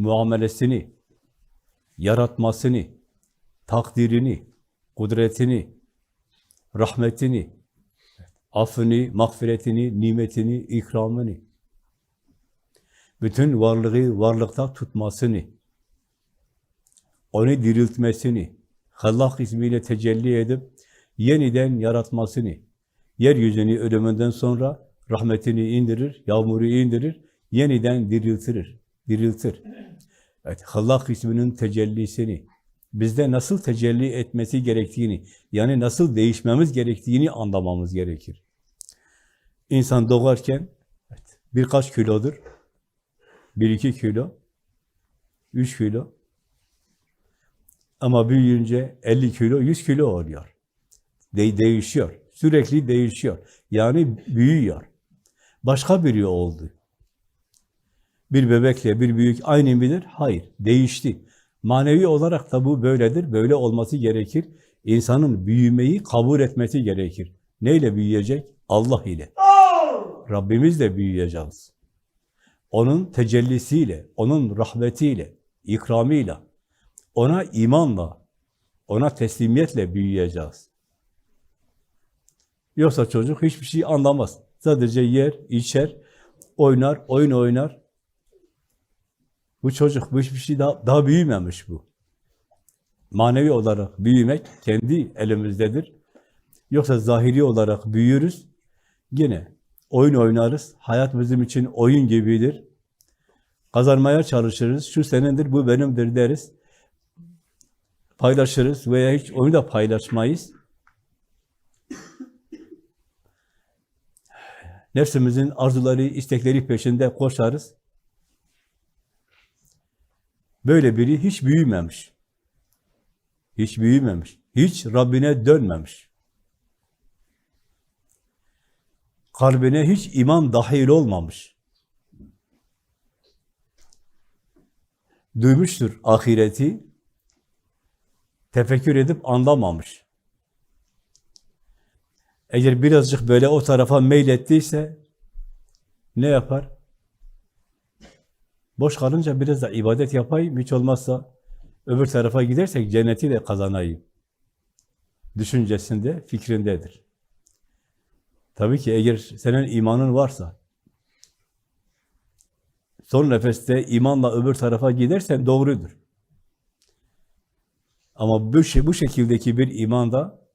muamelesini, yaratmasını, takdirini, kudretini, rahmetini, affını, mağfiretini, nimetini, ikramını, bütün varlığı varlıkta tutmasını, onu diriltmesini, Hallak ismiyle tecelli edip yeniden yaratmasını, yeryüzünü ölümünden sonra rahmetini indirir, yağmuru indirir, yeniden diriltirir, diriltir. Evet, Hallak isminin tecellisini, bizde nasıl tecelli etmesi gerektiğini, yani nasıl değişmemiz gerektiğini anlamamız gerekir. İnsan doğarken birkaç kilodur, bir iki kilo, üç kilo, ama büyüyünce 50 kilo, 100 kilo oluyor. De değişiyor. Sürekli değişiyor. Yani büyüyor. Başka biri oldu. Bir bebekle bir büyük aynı midir? Hayır. Değişti. Manevi olarak da bu böyledir. Böyle olması gerekir. İnsanın büyümeyi kabul etmesi gerekir. Neyle büyüyecek? Allah ile. Rabbimizle büyüyeceğiz. Onun tecellisiyle, onun rahmetiyle, ikramıyla, ona imanla, ona teslimiyetle büyüyeceğiz. Yoksa çocuk hiçbir şey anlamaz. Sadece yer, içer, oynar, oyun oynar. Bu çocuk bu hiçbir şey daha, daha büyümemiş bu. Manevi olarak büyümek kendi elimizdedir. Yoksa zahiri olarak büyürüz. Yine oyun oynarız. Hayat bizim için oyun gibidir. Kazanmaya çalışırız. Şu senindir, bu benimdir deriz paylaşırız veya hiç onu da paylaşmayız. Nefsimizin arzuları, istekleri peşinde koşarız. Böyle biri hiç büyümemiş. Hiç büyümemiş. Hiç Rabbine dönmemiş. Kalbine hiç iman dahil olmamış. Duymuştur ahireti, tefekkür edip anlamamış. Eğer birazcık böyle o tarafa meylettiyse ne yapar? Boş kalınca biraz da ibadet yapayım, hiç olmazsa öbür tarafa gidersek cenneti de kazanayım. Düşüncesinde, fikrindedir. Tabii ki eğer senin imanın varsa, son nefeste imanla öbür tarafa gidersen doğrudur. Ama bu, şey, bu şekildeki bir iman da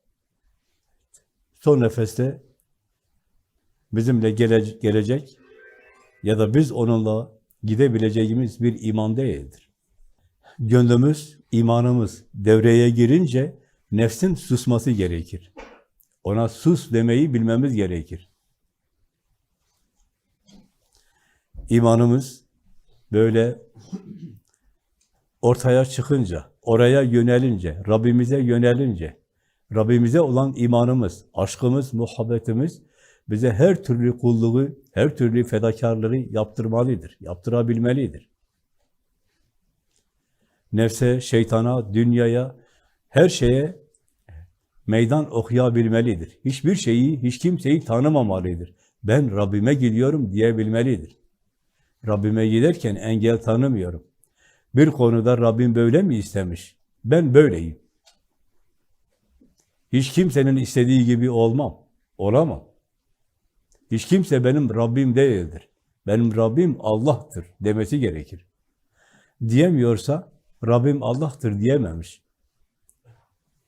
son nefeste bizimle gele, gelecek ya da biz onunla gidebileceğimiz bir iman değildir. Gönlümüz, imanımız devreye girince nefsin susması gerekir. Ona sus demeyi bilmemiz gerekir. İmanımız böyle ortaya çıkınca, oraya yönelince, Rabbimize yönelince, Rabbimize olan imanımız, aşkımız, muhabbetimiz bize her türlü kulluğu, her türlü fedakarlığı yaptırmalıdır, yaptırabilmelidir. Nefse, şeytana, dünyaya, her şeye meydan okuyabilmelidir. Hiçbir şeyi, hiç kimseyi tanımamalıdır. Ben Rabbime gidiyorum diyebilmelidir. Rabbime giderken engel tanımıyorum. Bir konuda Rabbim böyle mi istemiş? Ben böyleyim. Hiç kimsenin istediği gibi olmam. Olamam. Hiç kimse benim Rabbim değildir. Benim Rabbim Allah'tır demesi gerekir. Diyemiyorsa Rabbim Allah'tır diyememiş.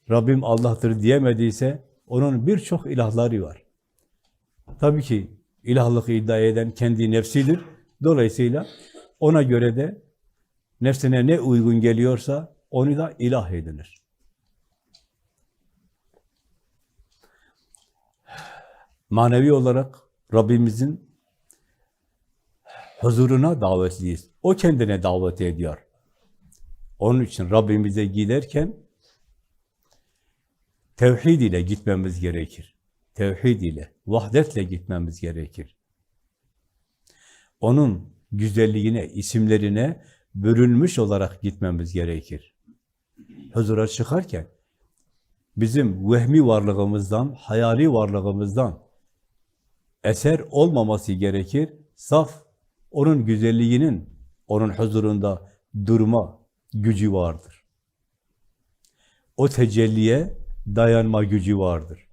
Rabbim Allah'tır diyemediyse onun birçok ilahları var. Tabii ki ilahlık iddia eden kendi nefsidir. Dolayısıyla ona göre de nefsine ne uygun geliyorsa onu da ilah edinir. Manevi olarak Rabbimizin huzuruna davetliyiz. O kendine davet ediyor. Onun için Rabbimize giderken tevhid ile gitmemiz gerekir. Tevhid ile, vahdetle gitmemiz gerekir. Onun güzelliğine, isimlerine bürünmüş olarak gitmemiz gerekir. Huzura çıkarken bizim vehmi varlığımızdan, hayali varlığımızdan eser olmaması gerekir. Saf onun güzelliğinin onun huzurunda durma gücü vardır. O tecelliye dayanma gücü vardır.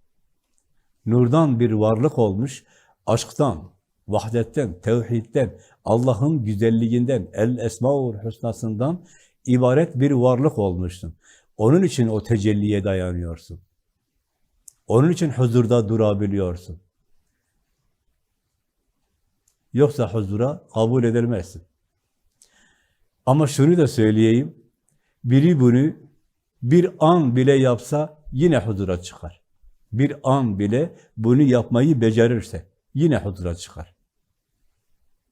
Nurdan bir varlık olmuş, aşktan, vahdetten, tevhidden, Allah'ın güzelliğinden, el esmaur husnasından ibaret bir varlık olmuşsun. Onun için o tecelliye dayanıyorsun. Onun için huzurda durabiliyorsun. Yoksa huzura kabul edilmezsin. Ama şunu da söyleyeyim, biri bunu bir an bile yapsa yine huzura çıkar. Bir an bile bunu yapmayı becerirse yine huzura çıkar.